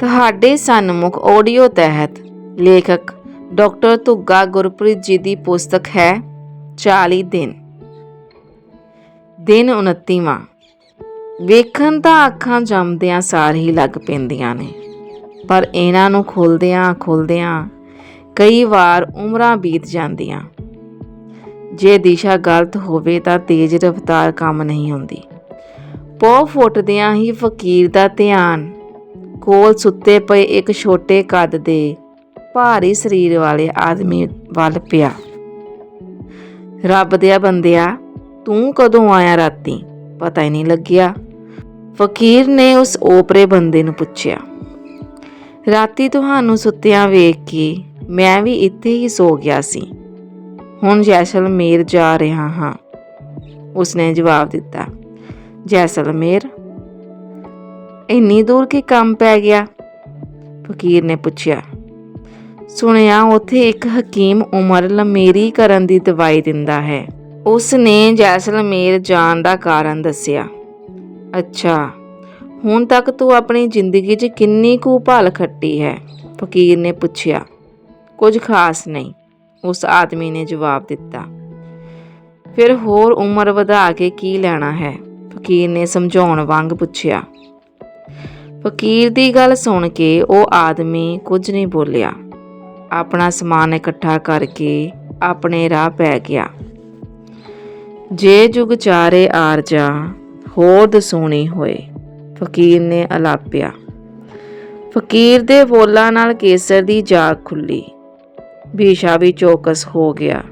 ਤੁਹਾਡੇ ਸਨਮੁਖ ਆਡੀਓ ਤਹਿਤ ਲੇਖਕ ਡਾਕਟਰ ਧੁੱਗਾ ਗੁਰਪ੍ਰੀਤ ਜੀ ਦੀ ਪੁਸਤਕ ਹੈ 40 ਦਿਨ। ਦਿਨ 29ਵਾਂ ਵੇਖਣ ਤਾਂ ਅੱਖਾਂ ਜੰਮਦਿਆਂ ਸਾਰ ਹੀ ਲੱਗ ਪੈਂਦੀਆਂ ਨੇ, ਪਰ ਇਹਨਾਂ ਨੂੰ ਖੁੱਲਦਿਆਂ ਖੁੱਲਦਿਆਂ ਕਈ ਵਾਰ ਉਮਰਾਂ ਬੀਤ ਜਾਂਦੀਆਂ। ਜੇ ਦਿਸ਼ਾ ਗਲਤ ਹੋਵੇ ਤਾਂ ਤੇਜ਼ ਰਫ਼ਤਾਰ ਕੰਮ ਨਹੀਂ ਹੁੰਦੀ। ਪੌ ਫੁੱਟਦਿਆਂ ਹੀ ਫਕੀਰ ਦਾ ਧਿਆਨ ਕੋਲ ਸੁੱਤੇ ਪਏ ਇੱਕ ਛੋਟੇ ਕੱਦ ਦੇ ਭਾਰੀ ਸਰੀਰ ਵਾਲੇ ਆਦਮੀ ਵੱਲ ਪਿਆ। ਰੱਬ ਦੇ ਬੰਦਿਆ, ਤੂੰ ਕਦੋਂ ਆਇਆ ਰਾਤੀ? ਪਤਾ ਹੀ ਨਹੀਂ ਲੱਗਿਆ। ਫਕੀਰ ਨੇ ਉਸ ਓਪਰੇ ਬੰਦੇ ਨੂੰ ਪੁੱਛਿਆ। ਰਾਤੀ ਤੁਹਾਨੂੰ ਸੁੱਤਿਆਂ ਵੇਖ ਕੇ ਮੈਂ ਵੀ ਇੱਥੇ ਹੀ ਸੋ ਗਿਆ ਸੀ। ਹੁਣ ਜੈਸਲਮੇਰ ਜਾ ਰਿਹਾ ਹਾਂ। ਉਸਨੇ ਜਵਾਬ ਦਿੱਤਾ। ਜੈਸਲਮੇਰ ਇੰਨੀ ਦੂਰ ਕਿ ਕੰਮ ਪੈ ਗਿਆ? ਫਕੀਰ ਨੇ ਪੁੱਛਿਆ। ਸੁਣਿਆ, ਉੱਥੇ ਇੱਕ ਹਕੀਮ ਉਮਰ ਲੰਮੇਰੀ ਕਰਨ ਦੀ ਦਵਾਈ ਦਿੰਦਾ ਹੈ। ਉਸ ਨੇ ਜੈਸਲਮੇਰ ਜਾਣ ਦਾ ਕਾਰਨ ਦੱਸਿਆ। ਅੱਛਾ, ਹੁਣ ਤੱਕ ਤੂੰ ਆਪਣੀ ਜ਼ਿੰਦਗੀ 'ਚ ਕਿੰਨੀ ਕੁ ਭਾਲ ਖੱਟੀ ਹੈ? ਫਕੀਰ ਨੇ ਪੁੱਛਿਆ। ਕੁਝ ਖਾਸ ਨਹੀਂ, ਉਸ ਆਦਮੀ ਨੇ ਜਵਾਬ ਦਿੱਤਾ। ਫਿਰ ਹੋਰ ਉਮਰ ਵਧਾ ਕੇ ਕੀ ਲੈਣਾ ਹੈ? ਫਕੀਰ ਨੇ ਸਮਝਾਉਣ ਵਾਂਗ ਪੁੱਛਿਆ। ਫਕੀਰ ਦੀ ਗੱਲ ਸੁਣ ਕੇ ਉਹ ਆਦਮੀ ਕੁਝ ਨਹੀਂ ਬੋਲਿਆ। ਆਪਣਾ ਸਮਾਨ ਇਕੱਠਾ ਕਰਕੇ ਆਪਣੇ ਰਾਹ ਪੈ ਗਿਆ। ਜੇ ਜੁਗ ਚਾਰੇ ਆਰਜਾ ਹੋਰ ਦਸੂਣੀ ਹੋਏ, ਫਕੀਰ ਨੇ ਅਲਾਪਿਆ। ਫਕੀਰ ਦੇ ਬੋਲਾਂ ਨਾਲ ਕੇਸਰ ਦੀ ਜਾਗ ਖੁੱਲੀ। ਬੀਸ਼ਾ ਵੀ ਚੌਕਸ ਹੋ ਗਿਆ।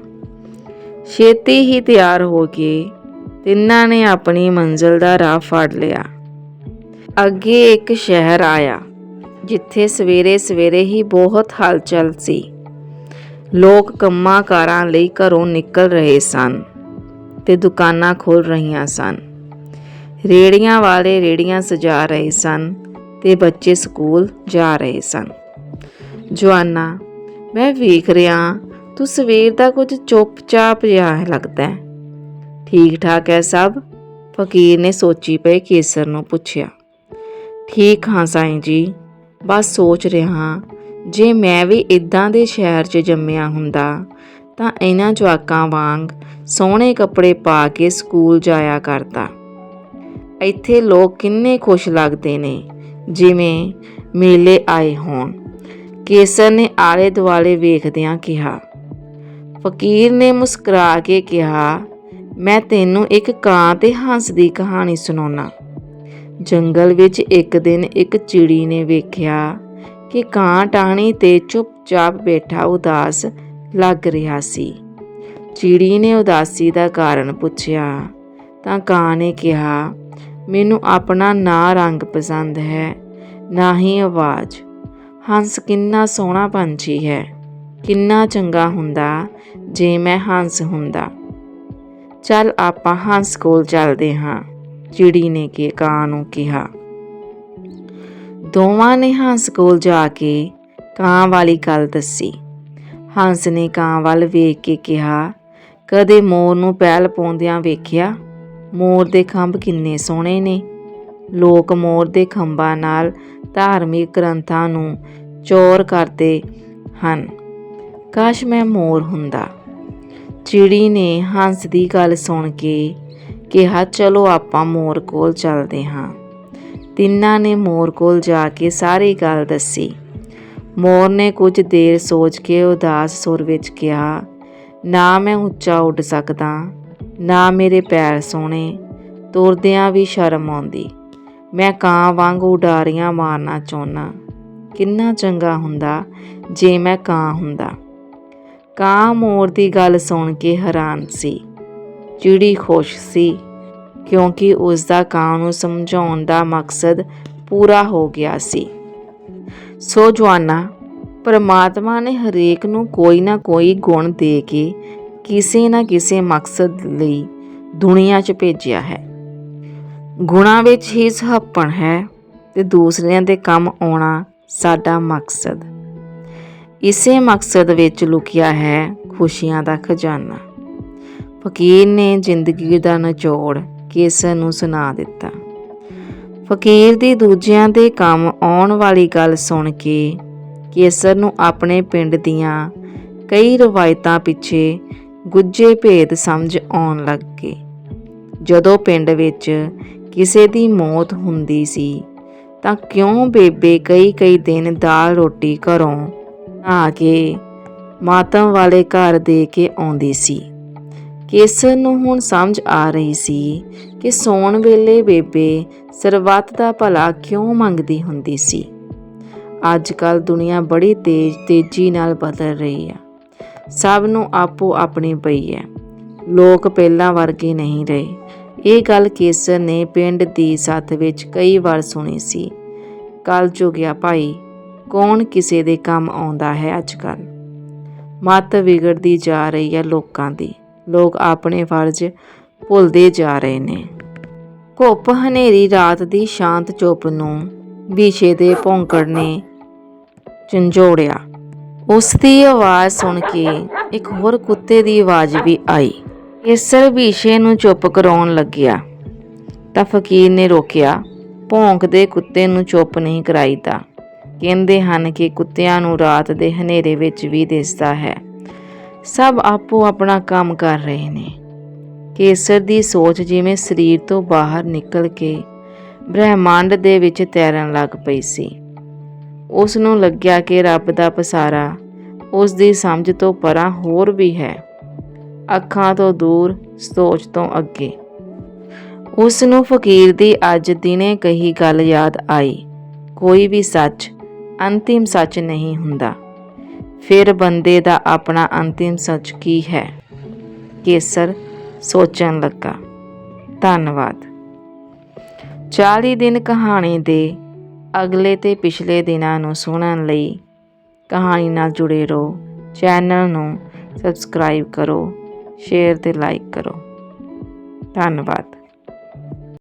ਛੇਤੀ ਹੀ ਤਿਆਰ ਹੋ ਕੇ ਤਿੰਨਾਂ ਨੇ ਆਪਣੀ ਮੰਜ਼ਿਲ ਦਾ ਰਾਹ ਫੜ ਲਿਆ। ਅੱਗੇ ਇੱਕ ਸ਼ਹਿਰ ਆਇਆ, ਜਿੱਥੇ ਸਵੇਰੇ ਸਵੇਰੇ ਹੀ ਬਹੁਤ ਹਲਚਲ ਸੀ। ਲੋਕ ਕੰਮਾਂ ਕਾਰਾਂ ਲਈ ਘਰੋਂ ਨਿਕਲ ਰਹੇ ਸਨ ਤੇ ਦੁਕਾਨਾਂ ਖੋਲ ਰਹੀਆਂ ਸਨ। ਰੇੜੀਆਂ ਵਾਲੇ ਰੇੜੀਆਂ ਸਜਾ ਰਹੇ ਸਨ ਤੇ ਬੱਚੇ ਸਕੂਲ ਜਾ ਰਹੇ ਸਨ। ਜਵਾਨਾ, ਮੈਂ ਵੇਖ ਰਿਹਾ ਤੂੰ ਸਵੇਰ ਦਾ ਕੁਝ ਚੁੱਪਚਾਪ ਜਿਹਾ ਲੱਗਦਾ ਠੀਕ ਠਾਕ ਹੈ ਸਭ? ਫਕੀਰ ਨੇ ਸੋਚੀ ਪਏ ਕੇਸਰ ਨੂੰ ਪੁੱਛਿਆ। ਠੀਕ ਹਾਂ ਸਾਈਂ ਜੀ। ਬਸ ਸੋਚ ਰਿਹਾ ਜੇ ਮੈਂ ਵੀ ਇਦਾਂ ਦੇ ਸ਼ਹਿਰ 'ਚ ਜੰਮਿਆ ਹੁੰਦਾ, ਤਾਂ ਇਹਨਾਂ ਜਵਾਕਾਂ ਵਾਂਗ ਸੋਹਣੇ ਕੱਪੜੇ ਪਾ ਕੇ ਸਕੂਲ ਜਾਇਆ ਕਰਦਾ। ਇੱਥੇ ਲੋਕ ਕਿੰਨੇ ਖੁਸ਼ ਲੱਗਦੇ ਨੇ, ਜਿਵੇਂ ਮੇਲੇ ਆਏ ਹੋਣ। ਕੇਸਰ ਨੇ ਆਲੇ ਦੁਆਲੇ ਵੇਖਦਿਆਂ ਕਿਹਾ, ਫਕੀਰ ਨੇ ਮੁਸਕਰਾ ਕੇ ਕਿਹਾ, ਮੈਂ ਤੈਨੂੰ ਇੱਕ ਕਾਂ ਤੇ ਹੰਸ ਦੀ ਕਹਾਣੀ ਸੁਣਾਉਣਾ। ਜੰਗਲ ਵਿੱਚ ਇੱਕ ਦਿਨ ਇੱਕ ਚਿੜੀ ਨੇ ਵੇਖਿਆ ਕਿ ਕਾਂ ਟਾਹਣੀ ਤੇ ਚੁੱਪਚਾਪ ਬੈਠਾ ਉਦਾਸ ਲੱਗ ਰਿਹਾ ਸੀ। ਚਿੜੀ ਨੇ ਉਦਾਸੀ ਦਾ ਕਾਰਨ ਪੁੱਛਿਆ, ਤਾਂ ਕਾਂ ਨੇ ਕਿਹਾ, ਮੈਨੂੰ ਆਪਣਾ ਨਾ ਰੰਗ ਪਸੰਦ ਹੈ, ਨਾ ਹੀ ਆਵਾਜ਼। ਹੰਸ ਕਿੰਨਾ ਸੋਹਣਾ ਪੰਛੀ ਹੈ, ਕਿੰਨਾ ਚੰਗਾ ਹੁੰਦਾ ਜੇ ਮੈਂ ਹੰਸ ਹੁੰਦਾ। ਚੱਲ ਆਪਾਂ ਹੰਸ ਕੋਲ ਚੱਲਦੇ ਹਾਂ। ਚਿੜੀ ਨੇ ਕਿ ਕਾਂ ਨੂੰ ਕਿਹਾ। ਦੋਵਾਂ ਨੇ ਹੰਸ ਕੋਲ ਜਾ ਕੇ ਕਾਂ ਵਾਲੀ ਗੱਲ ਦੱਸੀ। ਹੰਸ ਨੇ ਕਾਂ ਵੱਲ ਵੇਖ ਕੇ ਕਿਹਾ, ਕਦੇ ਮੋਰ ਨੂੰ ਪੈਲ ਪਾਉਂਦਿਆਂ ਵੇਖਿਆ? ਮੋਰ ਦੇ ਖੰਭ ਕਿੰਨੇ ਸੋਹਣੇ ਨੇ। ਲੋਕ ਮੋਰ ਦੇ ਖੰਭਾਂ ਨਾਲ ਧਾਰਮਿਕ ਗ੍ਰੰਥਾਂ ਨੂੰ ਚੋਰ ਕਰਦੇ ਹਨ। ਕਾਸ਼ ਮੈਂ ਮੋਰ ਹੁੰਦਾ। ਚਿੜੀ ਨੇ ਹੰਸ ਦੀ ਗੱਲ ਸੁਣ ਕੇ ਕਿਹਾ, ਚਲੋ ਆਪਾਂ ਮੋਰ ਕੋਲ ਚੱਲਦੇ ਹਾਂ। ਤਿੰਨਾਂ ਨੇ ਮੋਰ ਕੋਲ ਜਾ ਕੇ ਸਾਰੀ ਗੱਲ ਦੱਸੀ। ਮੋਰ ਨੇ ਕੁਝ ਦੇਰ ਸੋਚ ਕੇ ਉਦਾਸ ਸੁਰ ਵਿੱਚ ਕਿਹਾ, ਨਾ ਮੈਂ ਉੱਚਾ ਉੱਡ ਸਕਦਾ, ਨਾ ਮੇਰੇ ਪੈਰ ਸੋਹਣੇ, ਤੁਰਦਿਆਂ ਵੀ ਸ਼ਰਮ ਆਉਂਦੀ। ਮੈਂ ਕਾਂ ਵਾਂਗ ਉਡਾਰੀਆਂ ਮਾਰਨਾ ਚਾਹੁੰਨਾ। ਕਿੰਨਾ ਚੰਗਾ ਹੁੰਦਾ ਜੇ ਮੈਂ ਕਾਂ ਹੁੰਦਾ। ਕਾਂ ਮੋਰ ਦੀ ਗੱਲ ਸੁਣ ਕੇ ਹੈਰਾਨ ਸੀ। ਚਿੜੀ ਖੁਸ਼ ਸੀ, ਕਿਉਂਕਿ ਉਸ ਦਾ ਕਾਂ ਨੂੰ ਸਮਝਾਉਣ ਦਾ ਮਕਸਦ ਪੂਰਾ ਹੋ ਗਿਆ ਸੀ। ਸੋ ਜਵਾਨਾ, ਪਰਮਾਤਮਾ ਨੇ ਹਰੇਕ ਨੂੰ ਕੋਈ ਨਾ ਕੋਈ ਗੁਣ ਦੇ ਕੇ ਕਿਸੇ ਨਾ ਕਿਸੇ ਮਕਸਦ ਲਈ ਦੁਨੀਆ 'ਚ ਭੇਜਿਆ ਹੈ। ਗੁਣਾਂ ਵਿੱਚ ਹੀ ਸੁਹੱਪਣ ਹੈ ਤੇ ਦੂਸਰਿਆਂ ਦੇ ਕੰਮ ਆਉਣਾ ਸਾਡਾ ਮਕਸਦ। ਇਸੇ ਮਕਸਦ ਵਿੱਚ ਲੁਕਿਆ ਹੈ ਖੁਸ਼ੀਆਂ ਦਾ ਖਜ਼ਾਨਾ। ਫਕੀਰ ਨੇ ਜ਼ਿੰਦਗੀ ਦਾ ਨਿਚੋੜ ਕੇਸਰ ਨੂੰ ਸੁਣਾ ਦਿੱਤਾ। ਫਕੀਰ ਦੀ ਦੂਜਿਆਂ ਦੇ ਕੰਮ ਆਉਣ ਵਾਲੀ ਗੱਲ ਸੁਣ ਕੇ ਕੇਸਰ ਨੂੰ ਆਪਣੇ ਪਿੰਡ ਦੀਆਂ ਕਈ ਰਵਾਇਤਾਂ ਪਿੱਛੇ ਗੁੱਜੇ ਭੇਦ ਸਮਝ ਆਉਣ ਲੱਗ ਗਏ। ਜਦੋਂ ਪਿੰਡ ਵਿੱਚ ਕਿਸੇ ਦੀ ਮੌਤ ਹੁੰਦੀ ਸੀ, ਤਾਂ ਕਿਉਂ ਬੇਬੇ ਕਈ ਕਈ ਦਿਨ ਦਾਲ ਰੋਟੀ ਘਰੋਂ ਆ ਕੇ ਮਾਤਮ ਵਾਲੇ ਘਰ ਦੇ ਕੇ ਆਉਂਦੀ ਸੀ? ਕੇਸਰ ਨੂੰ ਹੁਣ ਸਮਝ ਆ ਰਹੀ ਸੀ ਕਿ ਸੌਣ ਵੇਲੇ ਬੇਬੇ ਸਰਬੱਤ ਦਾ ਭਲਾ ਕਿਉਂ ਮੰਗਦੀ ਹੁੰਦੀ ਸੀ। ਅੱਜ ਕੱਲ ਦੁਨੀਆ ਬੜੀ ਤੇਜ਼, ਤੇਜ਼ੀ ਨਾਲ ਬਦਲ ਰਹੀ ਹੈ ਸਭ ਨੂੰ ਆਪੋ ਆਪਣੀ ਪਈ ਹੈ। ਲੋਕ ਪਹਿਲਾਂ ਵਰਗੇ ਨਹੀਂ ਰਹੇ। ਇਹ ਗੱਲ ਕੇਸਰ ਨੇ ਪਿੰਡ ਦੀ ਸੱਥ ਵਿੱਚ ਕਈ ਵਾਰ ਸੁਣੀ ਸੀ। ਕੱਲ ਗਿਆ ਭਾਈ, ਕੌਣ ਕਿਸੇ ਦੇ ਕੰਮ ਆਉਂਦਾ ਹੈ ਅੱਜ ਕੱਲ ਮੱਤ ਵਿਗੜਦੀ ਜਾ ਰਹੀ ਹੈ ਲੋਕਾਂ ਦੀ। ਲੋਕ ਆਪਣੇ ਫਰਜ਼ ਭੁੱਲਦੇ ਜਾ ਰਹੇ ਨੇ। ਘੁੱਪ ਹਨੇਰੀ ਰਾਤ ਦੀ ਸ਼ਾਂਤ ਚੁੱਪ ਨੂੰ ਵਿਸ਼ੇ ਦੇ ਭੌਂਕੜ ਨੇ ਝੰਜੋੜਿਆ। ਉਸ ਦੀ ਆਵਾਜ਼ ਸੁਣ ਕੇ ਇੱਕ ਹੋਰ ਕੁੱਤੇ ਦੀ ਆਵਾਜ਼ ਵੀ ਆਈ। ਕੇਸਰ ਵਿਸ਼ੇ ਨੂੰ ਚੁੱਪ ਕਰਾਉਣ ਲੱਗਿਆ। ਤਾਂ ਫਕੀਰ ਨੇ ਰੋਕਿਆ ਭੌਂਕਦੇ ਕੁੱਤੇ ਨੂੰ ਚੁੱਪ ਨਹੀਂ ਕਰਾਈਦਾ। ਕਹਿੰਦੇ ਹਨ ਕਿ ਕੁੱਤਿਆਂ ਨੂੰ ਰਾਤ ਦੇ ਹਨੇਰੇ ਵਿੱਚ ਵੀ ਦਿਸਦਾ ਹੈ। ਸਭ ਆਪੋ ਆਪਣਾ ਕੰਮ ਕਰ ਰਹੇ ਨੇ। ਕੇਸਰ ਦੀ ਸੋਚ ਜਿਵੇਂ ਸਰੀਰ ਤੋਂ ਬਾਹਰ ਨਿਕਲ ਕੇ ਬ੍ਰਹਿਮੰਡ ਦੇ ਵਿੱਚ ਤੈਰਨ ਲੱਗ ਪਈ ਸੀ। ਉਸ ਨੂੰ ਲੱਗਿਆ ਕਿ ਰੱਬ ਦਾ ਪਸਾਰਾ ਉਸ ਦੀ ਸਮਝ ਤੋਂ ਪਰਾਂ ਹੋਰ ਵੀ ਹੈ। ਅੱਖਾਂ ਤੋਂ ਦੂਰ, ਸੋਚ ਤੋਂ ਅੱਗੇ। ਉਸ ਨੂੰ ਫਕੀਰ ਦੀ ਅੱਜ ਦਿਨੇ ਕਹੀ ਗੱਲ ਯਾਦ ਆਈ। ਕੋਈ ਵੀ ਸੱਚ, ਅੰਤਿਮ ਸੱਚ ਨਹੀਂ ਹੁੰਦਾ। ਫਿਰ ਬੰਦੇ ਦਾ ਆਪਣਾ ਅੰਤਿਮ ਸੱਚ ਕੀ ਹੈ? ਕੇਸਰ ਸੋਚਣ ਲੱਗਾ। ਧੰਨਵਾਦ। 40 ਦਿਨ ਕਹਾਣੀ ਦੇ ਅਗਲੇ ਤੇ ਪਿਛਲੇ ਦਿਨਾਂ ਨੂੰ ਸੁਣਨ ਲਈ ਕਹਾਣੀ ਨਾਲ ਜੁੜੇ ਰਹੋ। ਚੈਨਲ ਨੂੰ ਸਬਸਕ੍ਰਾਈਬ ਕਰੋ, ਸ਼ੇਅਰ ਤੇ ਲਾਈਕ ਕਰੋ। ਧੰਨਵਾਦ।